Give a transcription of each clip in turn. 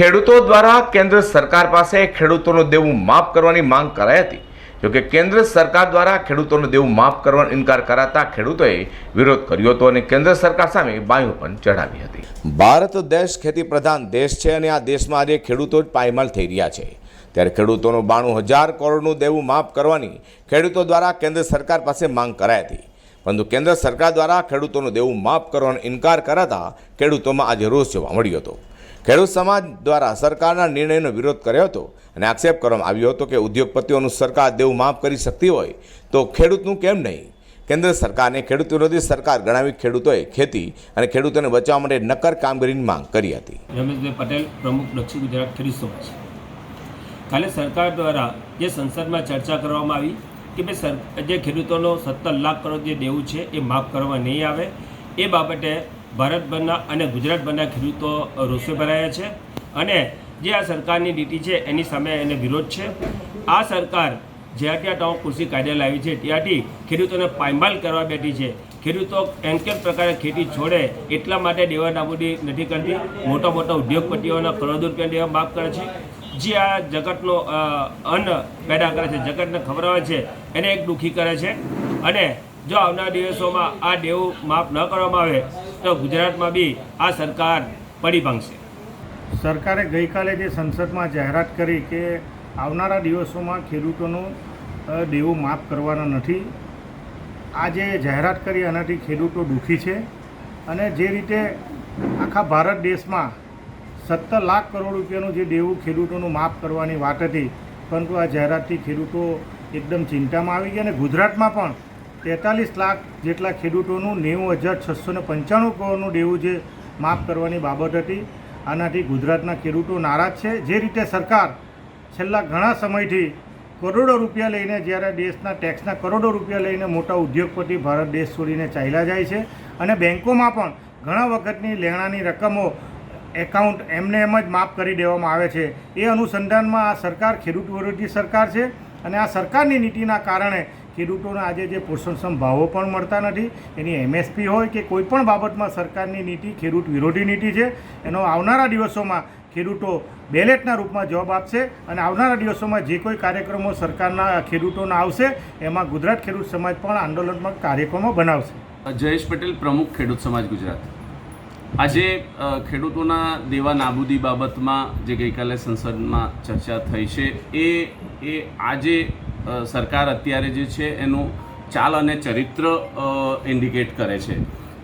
ખેડૂતો દ્વારા કેન્દ્ર સરકાર પાસે ખેડૂતોનું દેવું માફ કરવાની માંગ કરાઈ હતી. જોકે કેન્દ્ર સરકાર દ્વારા ખેડૂતોનું દેવું માફ કરવાનો ઇનકાર કરાતા ખેડૂતોએ વિરોધ કર્યો હતો અને કેન્દ્ર સરકાર સામે બાયું પણ ચઢાવી હતી. ભારત દેશ ખેતી પ્રધાન દેશ છે અને આ દેશમાં આજે ખેડૂતો જ પાયમાલ થઈ રહ્યા છે. ત્યારે ખેડૂતોનું બાણું હજાર કરોડનું દેવું માફ કરવાની ખેડૂતો દ્વારા કેન્દ્ર સરકાર પાસે માંગ કરાઈ હતી. પરંતુ કેન્દ્ર સરકાર દ્વારા ખેડૂતોનું દેવું માફ કરવાનો ઇનકાર કરાતા ખેડૂતોમાં આજે રોષ જોવા મળ્યો હતો. ખેડૂત સમાજ દ્વારા સરકારના નિર્ણયનો વિરોધ કર્યો હતો અને આક્ષેપ કરવામાં આવ્યો હતો કે ઉદ્યોગપતિઓનું સરકાર દેવું માફ કરી શકતી હોય તો ખેડૂતનું કેમ નહીં? કેન્દ્ર સરકારને ખેડૂત વિરોધી સરકાર ગણાવી ખેડૂતોએ ખેતી અને ખેડૂતોને બચાવવા માટે નક્કર કામગીરીની માંગ કરી હતી. રમેશભાઈ પટેલ, પ્રમુખ દક્ષિણ ગુજરાત ખેડૂત સમાજ. કાલે સરકાર દ્વારા જે સંસદમાં ચર્ચા કરવામાં આવી કે ભાઈ જે ખેડૂતોનો સત્તર લાખ કરોડ જે દેવું છે એ માફ કરવામાં નહીં આવે, એ બાબતે ભારતભરના અને ગુજરાતભરના ખેડૂતો રોષે ભરાયા છે અને જે આ સરકારની નીતિ છે એની સામે એને વિરોધ છે. આ સરકાર જ્યાં ત્યાં ટાઉન કૃષિ કાયદા લાવી છે ત્યાંથી ખેડૂતોને પાયમાલ કરવા બેઠી છે. ખેડૂતો એમ કેમ પ્રકારે ખેતી છોડે એટલા માટે દેવા નાબૂદી નથી કરતી? મોટા મોટા ઉદ્યોગપતિઓના કરોડો રૂપિયા દેવા માફ કરે છે. જે આ જગતનો અન્ન પેદા કરે છે, જગતને ખવડાવે છે, એને એક દુઃખી કરે છે. અને જો આવનાર દિવસોમાં આ દેવું માફ ન કરવામાં આવે તો ગુજરાતમાં બી આ સરકાર પડી ભાંગશે. સરકારે ગઈકાલે જે સંસદમાં જાહેરાત કરી કે આવનારા દિવસોમાં ખેડૂતોનું દેવું માફ કરવાના નથી. આ જે જાહેરાત કરી એનાથી ખેડૂતો દુઃખી છે અને જે રીતે આખા ભારત દેશમાં સત્તર લાખ કરોડ રૂપિયાનું જે દેવું ખેડૂતોનું માફ કરવાની વાત હતી, પરંતુ આ જાહેરાતથી ખેડૂતો એકદમ ચિંતામાં આવી ગયા અને ગુજરાતમાં પણ તેતાલીસ લાખ જેટલા ખેડૂતોનું નેવું હજાર છસો ને પંચાણું કરોડનું દેવું જે માફ કરવાની બાબત હતી. આનાથી ગુજરાતના ખેડૂતો નારાજ છે. જે રીતે સરકાર છેલ્લા ઘણા સમયથી કરોડો રૂપિયા લઈને જ્યારે દેશના ટેક્સના કરોડો રૂપિયા લઈને મોટા ઉદ્યોગપતિ ભારત દેશ છોડીને ચાલ્યા જાય છે અને બેન્કોમાં પણ ઘણા વખતની લેણાની રકમો એકાઉન્ટ એમને એમ જ માફ કરી દેવામાં આવે છે. એ અનુસંધાનમાં આ સરકાર ખેડૂત વિરોધી સરકાર છે અને આ સરકારની નીતિના કારણે ખેડૂતોને આજે જે પોષણક્ષમ ભાવો પણ મળતા નથી, એની એમએસપી હોય કે કોઈ પણ બાબતમાં સરકારની નીતિ, ખેડૂત વિરોધી નીતિ છે, એનો આવનારા દિવસોમાં ખેડૂતો બેલેટના રૂપમાં જવાબ આપશે અને આવનારા દિવસોમાં જે કોઈ કાર્યક્રમો સરકારના ખેડૂતોના આવશે, એમાં ગુજરાત ખેડૂત સમાજ પણ આંદોલનાત્મક કાર્યક્રમો બનાવશે. જયેશ પટેલ પ્રમુખ ખેડૂત સમાજ ગુજરાત. આજે ખેડૂતોના દેવા નાબૂદી બાબતમાં જે ગઈકાલે સંસદમાં ચર્ચા થઈ છે, એ એ આજે સરકાર અત્યારે જે છે એનું ચાલ અને ચરિત્ર ઇન્ડિકેટ કરે છે.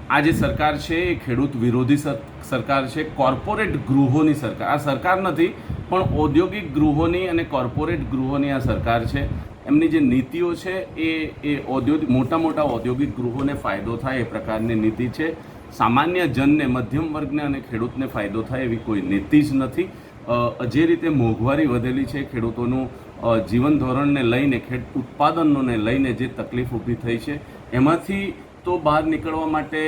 આ જે સરકાર છે એ ખેડૂત વિરોધી સર- સરકાર છે કોર્પોરેટ ગૃહોની સરકાર. આ સરકાર નથી, પણ ઔદ્યોગિક ગૃહોની અને કોર્પોરેટ ગૃહોની આ સરકાર છે. એમની જે નીતિઓ છે એ એ ઔદ્યોગિક મોટા મોટા ઔદ્યોગિક ગૃહોને ફાયદો થાય એ પ્રકારની નીતિ છે. સામાન્ય જનને, મધ્યમ વર્ગને અને ખેડૂતને ફાયદો થાય એવી કોઈ નીતિ જ નથી. જે રીતે મોંઘવારી વધેલી છે ખેડૂતોનું જીવન ધોરણને લઈને, ખેડ, ઉત્પાદનોને લઈને જે તકલીફ ઊભી થઈ છે, એમાંથી તો બહાર નીકળવા માટે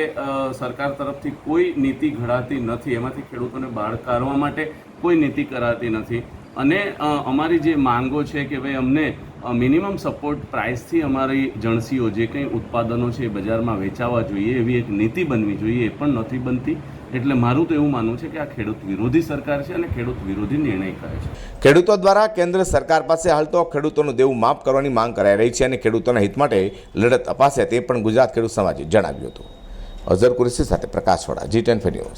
સરકાર તરફથી કોઈ નીતિ ઘડાતી નથી. એમાંથી ખેડૂતોને બહાર કાઢવા માટે કોઈ નીતિ કરાતી નથી. અને અમારી જે માંગો છે કે ભાઈ અમને મિનિમમ સપોર્ટ પ્રાઇસથી અમારી જણસીઓ જે કંઈ ઉત્પાદનો છે એ બજારમાં વેચાવા જોઈએ, એવી એક નીતિ બનવી જોઈએ, એ પણ નથી બનતી. એટલે મારું તો એવું માનવું છે કે આ ખેડૂત વિરોધી સરકાર છે અને ખેડૂત વિરોધી નિર્ણય કરે છે. ખેડૂતો દ્વારા કેન્દ્ર સરકાર પાસે હાલ તો ખેડૂતોનું દેવું માફ કરવાની માંગ કરાઈ રહી છે અને ખેડૂતોના હિત માટે લડત અપાશે તે પણ ગુજરાત ખેડૂત સમાજે જણાવ્યું હતું. અઝર કુરેશી સાથે પ્રકાશ વડા જી ટેન ન્યૂઝ